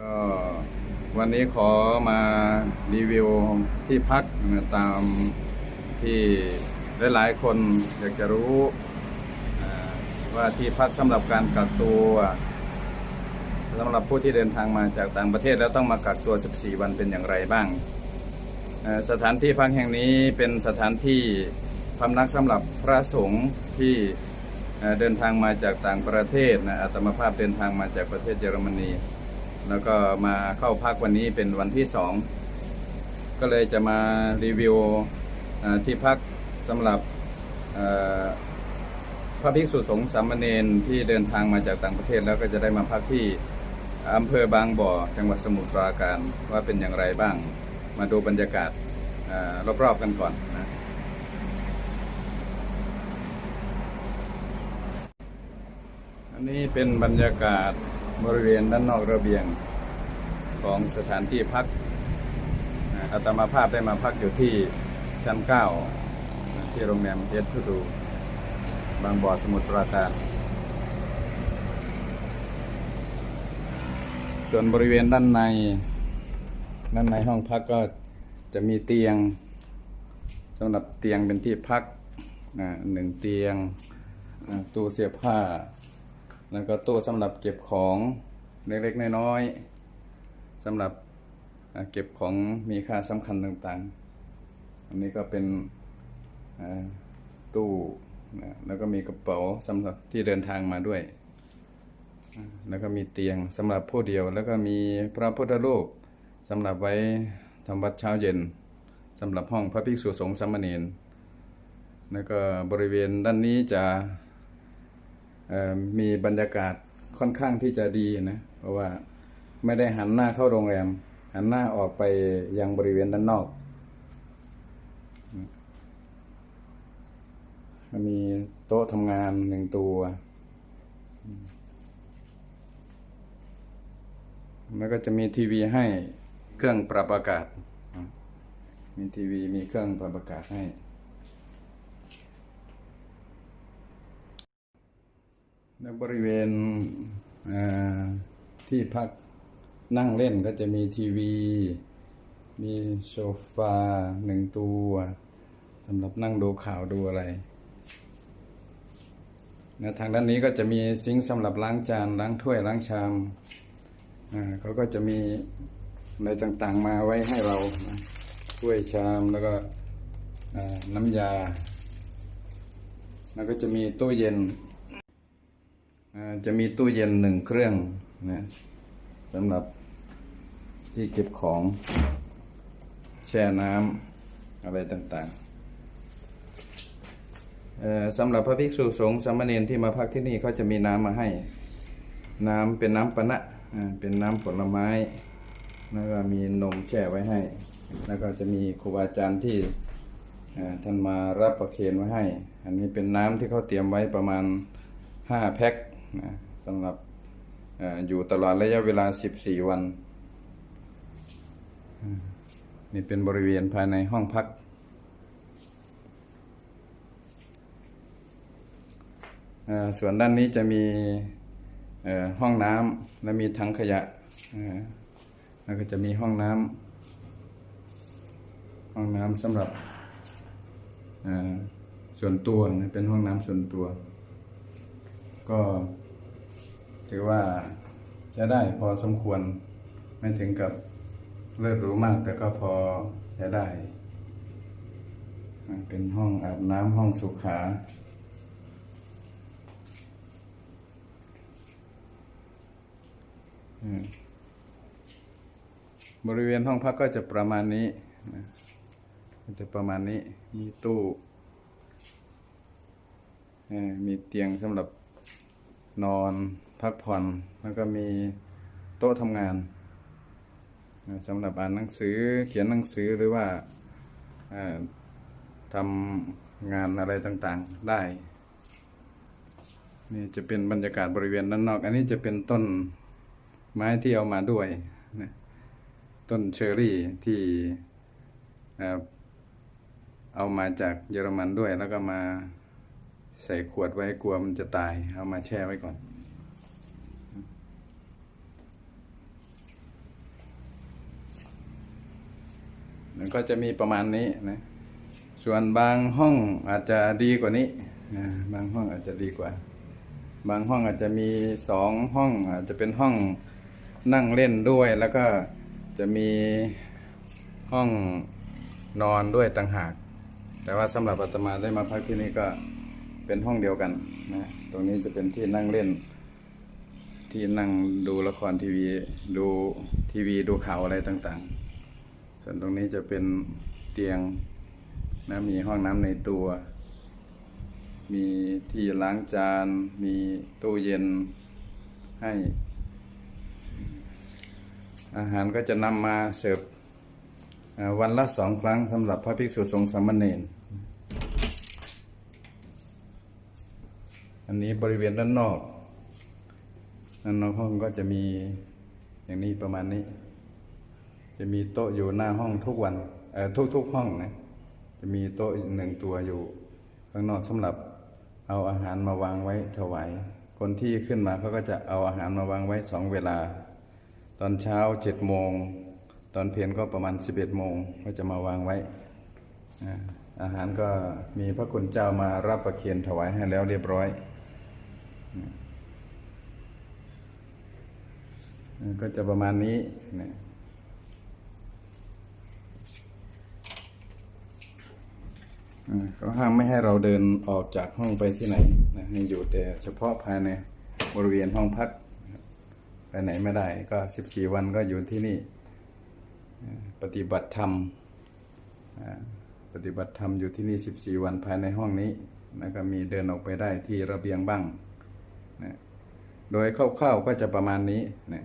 ก็วันนี้ขอมารีวิวที่พักตามที่หลายๆคนอยากจะรู้ว่าที่พักสำหรับการกักตัวสำหรับผู้ที่เดินทางมาจากต่างประเทศแล้วต้องมากักตัว 14 วันเป็นอย่างไรบ้าง สถานที่พักแห่งนี้เป็นสถานที่พำนักสำหรับพระสงฆ์ที่เอ่อเดินทางมาจากต่างประเทศนะอาตมาภาพเดินทางมาจากประเทศเยอรมนี แล้วก็มาเข้าพักวันนี้เป็นวันที่สองก็เลยจะมารีวิวที่พักสำหรับพระภิกษุสงฆ์สามเณรที่เดินทางมาจากต่างประเทศแล้วก็จะได้มาพักที่อำเภอบางบ่อจังหวัดสมุทรปราการว่าเป็นอย่างไรบ้าง มาดูบรรยากาศอารอบๆกันก่อนนะอันนี้เป็นบรรยากาศ บริเวณด้านนอกระเบียงของสถานที่พักอาตมาภาพได้มาพักอยู่ที่ชั้นเก้าที่โรงแรมเฮดทูดู บางบ่อสมุทรปราการ ส่วนบริเวณด้านใน ด้านในห้องพักก็จะมีเตียงสำหรับเตียงเป็นที่พักหนึ่งเตียงตู้เสื้อผ้า แล้วก็ตู้สำหรับเก็บของเล็กๆน้อยๆสำหรับเก็บของมีค่าสำคัญต่างๆ อันนี้ก็เป็นตู้แล้วก็มีกระเป๋าสำหรับที่เดินทางมาด้วย แล้วก็มีเตียงสำหรับผู้เดียว แล้วก็มีพระพุทธรูปสำหรับไว้ทำวัดเช้าเย็นสำหรับห้องพระภิกษุสงฆ์สามเณรแล้วก็บริเวณด้านนี้จะ มีบรรยากาศค่อนข้างที่จะดีนะเพราะว่าไม่ได้หันหน้าเข้าโรงแรม หันหน้าออกไปยังบริเวณด้านนอก มีโต๊ะทำงานหนึ่งตัว แล้วก็จะมีทีวีให้เครื่องปรับอากาศ มีทีวีมีเครื่องปรับอากาศให้ ในบริเวณที่พักนั่งเล่นก็จะมีทีวี มีโซฟาหนึ่งตัวสำหรับนั่งดูข่าวดูอะไรนะทางด้านนี้ก็จะมีซิงค์สำหรับล้างจานล้างถ้วยล้างชามเขาก็จะมีอะไรต่างๆมาไว้ให้เรานะถ้วยชามแล้วก็น้ำยา แล้วก็จะมีตู้เย็น จะมีตู้เย็นหนึ่งเครื่องนะสำหรับที่เก็บของแช่น้ำอะไรต่างๆสำหรับพระภิกษุสงฆ์สามเณรที่มาพักที่นี่เขาจะมีน้ำมาให้ น้ำเป็นน้ำปะนะเป็นน้ำผลไม้แล้วก็มีนมแช่ไว้ให้ แล้วก็จะมีครูบาอาจารย์ที่ท่านมารับประเคนไว้ให้ อันนี้เป็นน้ำที่เขาเตรียมไว้ประมาณห้าแพ็ค นะสำหรับออยู่ตลอดระยะเวลา 14 วัน นี่เป็นบริเวณภายในห้องพัก ส่วนด้านนี้จะมีห้องน้ำและมีถังขยะแล้วก็จะมีห้องน้ำห้องน้ำสำหรับส่วนตัวนะเป็นห้องน้ำส่วนตัว ก็ ถือว่าจะได้พอสมควรไม่ถึงกับเลิศหรูมาก แต่ก็พอจะได้ เป็นห้องอาบน้ำห้องสุขาบริเวณห้องพักก็จะประมาณนี้นะจะประมาณนี้มีตู้มีเตียงสำหรับนอน พักผ่อนแล้วก็มีโต๊ะทำงานสำหรับอ่านหนังสือเขียนหนังสือหรือว่าทำงานอะไรต่างๆได้นี่จะเป็นบรรยากาศบริเวณด้านนอก อันนี้จะเป็นต้นไม้ที่เอามาด้วยนะต้นเชอร์รี่ที่เอามาจากเยอรมันด้วย แล้วก็มาใส่ขวดไว้กลัวมันจะตาย เอามาแช่ไว้ก่อน มันก็จะมีประมาณนี้นะ ส่วนบางห้องอาจจะดีกว่านี้นะบางห้องอาจจะดีกว่า บางห้องอาจจะมีสองห้องอาจจะเป็นห้องนั่งเล่นด้วยแล้วก็จะมีห้องนอนด้วยต่างหาก แต่ว่าสำหรับอาตมาได้มาพักที่นี่ก็เป็นห้องเดียวกันนะตรงนี้จะเป็นที่นั่งเล่น ที่นั่งดูละครทีวีดูทีวีดูข่าวอะไรต่าง ๆ ส่วนตรงนี้จะเป็นเตียงนะมีห้องน้ำในตัว มีที่ล้างจาน มีตู้เย็นให้ อาหารก็จะนำมาเสิร์ฟวันละสองครั้งสำหรับพระภิกษุสงฆ์สามเณรอันนี้บริเวณด้านนอกด้านนอกห้องก็จะมีอย่างนี้ประมาณนี้ จะมีโต๊ะอยู่หน้าห้องทุกวันเอ่อทุกๆห้องนะจะมีโต๊ะหนึ่งตัวอยู่ ข้างนอกสำหรับเอาอาหารมาวางไว้ถวาย คนที่ขึ้นมาเขาก็จะเอาอาหารมาวางไว้สองเวลา ตอนเช้าเจ็ดโมง ตอนเพลนก็ประมาณสิบเอ็ดโมงก็จะมาวางไว้ อาหารก็มีพระคุณเจ้ามารับประเคนถวายให้แล้วเรียบร้อย ก็จะประมาณนี้นะ อ่าเขาห้ามไม่ให้เราเดินออกจากห้องไปที่ไหนนะให้อยู่แต่เฉพาะภายในบริเวณห้องพักไปไหนไม่ได้ ก็สิบสี่วันก็อยู่ที่นี่ ปฏิบัติธรรมปฏิบัติธรรมอยู่ที่นี่สิบสี่วันภายในห้องนี้แล้วก็มีเดินออกไปได้ที่ระเบียงบ้างนะโดยคร่าวๆก็จะประมาณนี้นะ